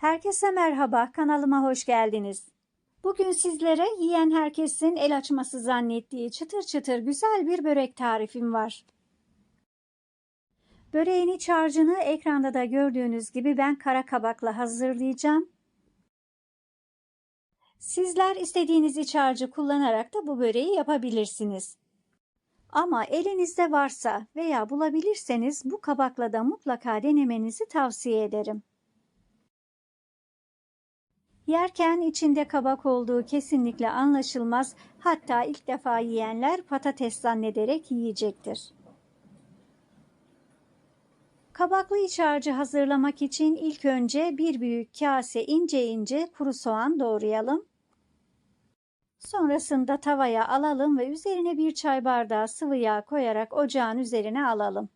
Herkese merhaba, kanalıma hoş geldiniz. Bugün sizlere yiyen herkesin el açması zannettiği çıtır çıtır güzel bir börek tarifim var. Böreğin iç harcını ekranda da gördüğünüz gibi ben kara kabakla hazırlayacağım. Sizler istediğiniz iç harcı kullanarak da bu böreği yapabilirsiniz. Ama elinizde varsa veya bulabilirseniz bu kabakla da mutlaka denemenizi tavsiye ederim. Yerken içinde kabak olduğu kesinlikle anlaşılmaz. Hatta ilk defa yiyenler patates zannederek yiyecektir. Kabaklı iç harcı hazırlamak için ilk önce bir büyük kase ince ince kuru soğan doğrayalım. Sonrasında tavaya alalım ve üzerine bir çay bardağı sıvı yağ koyarak ocağın üzerine alalım.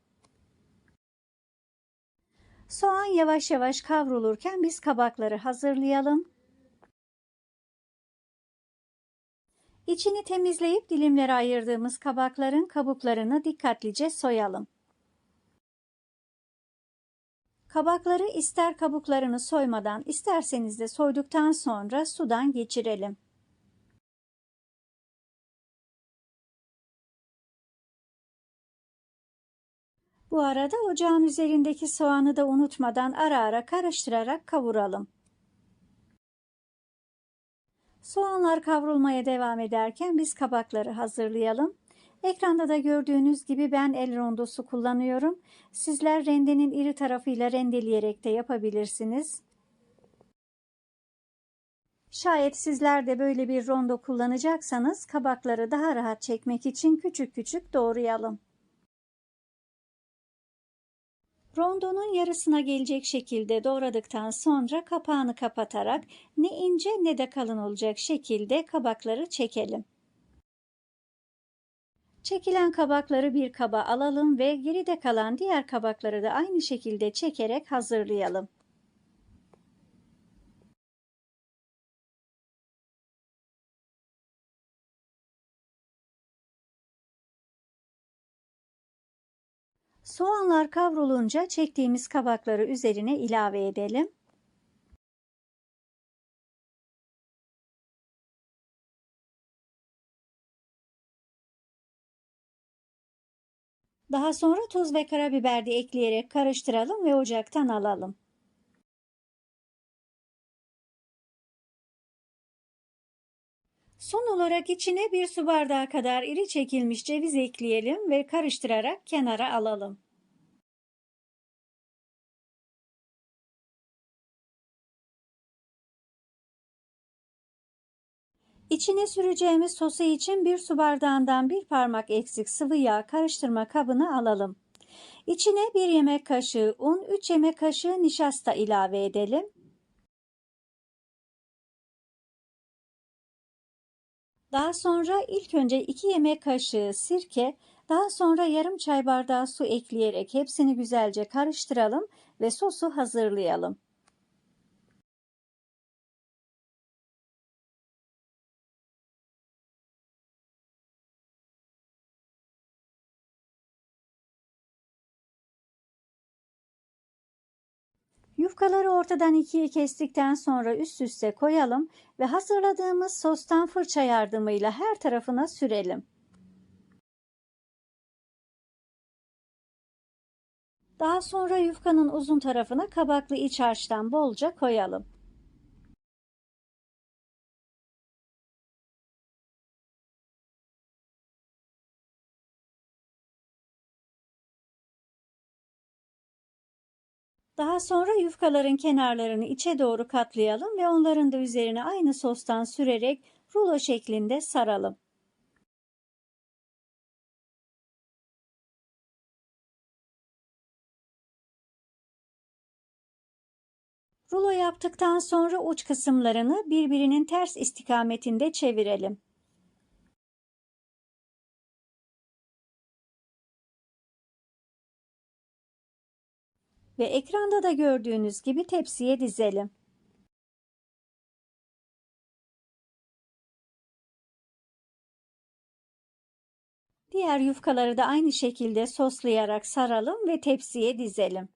Soğan yavaş yavaş kavrulurken biz kabakları hazırlayalım. İçini temizleyip dilimlere ayırdığımız kabakların kabuklarını dikkatlice soyalım. Kabakları ister kabuklarını soymadan isterseniz de soyduktan sonra sudan geçirelim. Bu arada ocağın üzerindeki soğanı da unutmadan ara ara karıştırarak kavuralım. Soğanlar kavrulmaya devam ederken biz kabakları hazırlayalım. Ekranda da gördüğünüz gibi ben el rondosu kullanıyorum. Sizler rendenin iri tarafıyla rendeleyerek de yapabilirsiniz. Şayet sizler de böyle bir rondo kullanacaksanız kabakları daha rahat çekmek için küçük küçük doğrayalım. Rondonun yarısına gelecek şekilde doğradıktan sonra kapağını kapatarak ne ince ne de kalın olacak şekilde kabakları çekelim. Çekilen kabakları bir kaba alalım ve geride kalan diğer kabakları da aynı şekilde çekerek hazırlayalım. Soğanlar kavrulunca çektiğimiz kabakları üzerine ilave edelim. Daha sonra tuz ve karabiber de ekleyerek karıştıralım ve ocaktan alalım. Son olarak içine bir su bardağı kadar iri çekilmiş ceviz ekleyelim ve karıştırarak kenara alalım. İçine süreceğimiz sosu için bir su bardağından bir parmak eksik sıvı yağ karıştırma kabını alalım. İçine bir yemek kaşığı un, 3 yemek kaşığı nişasta ilave edelim. Daha sonra ilk önce 2 yemek kaşığı sirke, daha sonra yarım çay bardağı su ekleyerek hepsini güzelce karıştıralım ve sosu hazırlayalım. Yufkaları ortadan ikiye kestikten sonra üst üste koyalım ve hazırladığımız sostan fırça yardımıyla her tarafına sürelim. Daha sonra yufkanın uzun tarafına kabaklı iç harçtan bolca koyalım. Daha sonra yufkaların kenarlarını içe doğru katlayalım ve onların da üzerine aynı sostan sürerek rulo şeklinde saralım. Rulo yaptıktan sonra uç kısımlarını birbirinin ters istikametinde çevirelim. Ve ekranda da gördüğünüz gibi tepsiye dizelim. Diğer yufkaları da aynı şekilde soslayarak saralım ve tepsiye dizelim.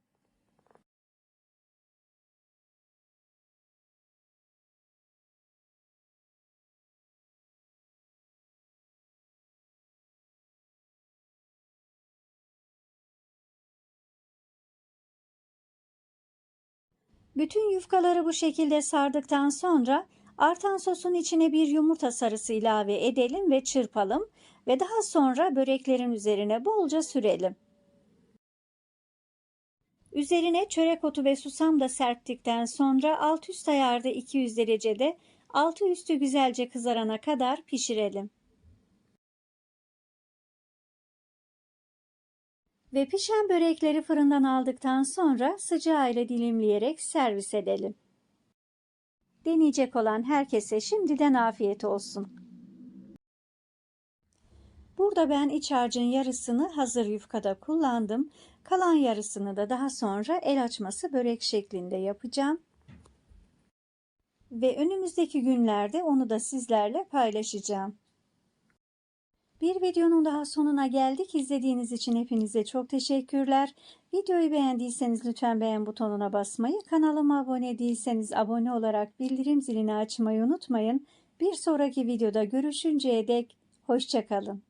Bütün yufkaları bu şekilde sardıktan sonra artan sosun içine bir yumurta sarısı ilave edelim ve çırpalım ve daha sonra böreklerin üzerine bolca sürelim. Üzerine çörek otu ve susam da serptikten sonra alt üst ayarda 200 derecede altı üstü güzelce kızarana kadar pişirelim. Ve pişen börekleri fırından aldıktan sonra sıcağıyla dilimleyerek servis edelim. Deneyecek olan herkese şimdiden afiyet olsun. Burada ben iç harcın yarısını hazır yufkada kullandım. Kalan yarısını da daha sonra el açması börek şeklinde yapacağım. Ve önümüzdeki günlerde onu da sizlerle paylaşacağım. Bir videonun daha sonuna geldik. İzlediğiniz için hepinize çok teşekkürler. Videoyu beğendiyseniz lütfen beğen butonuna basmayı, kanalıma abone değilseniz abone olarak bildirim zilini açmayı unutmayın. Bir sonraki videoda görüşünceye dek hoşçakalın.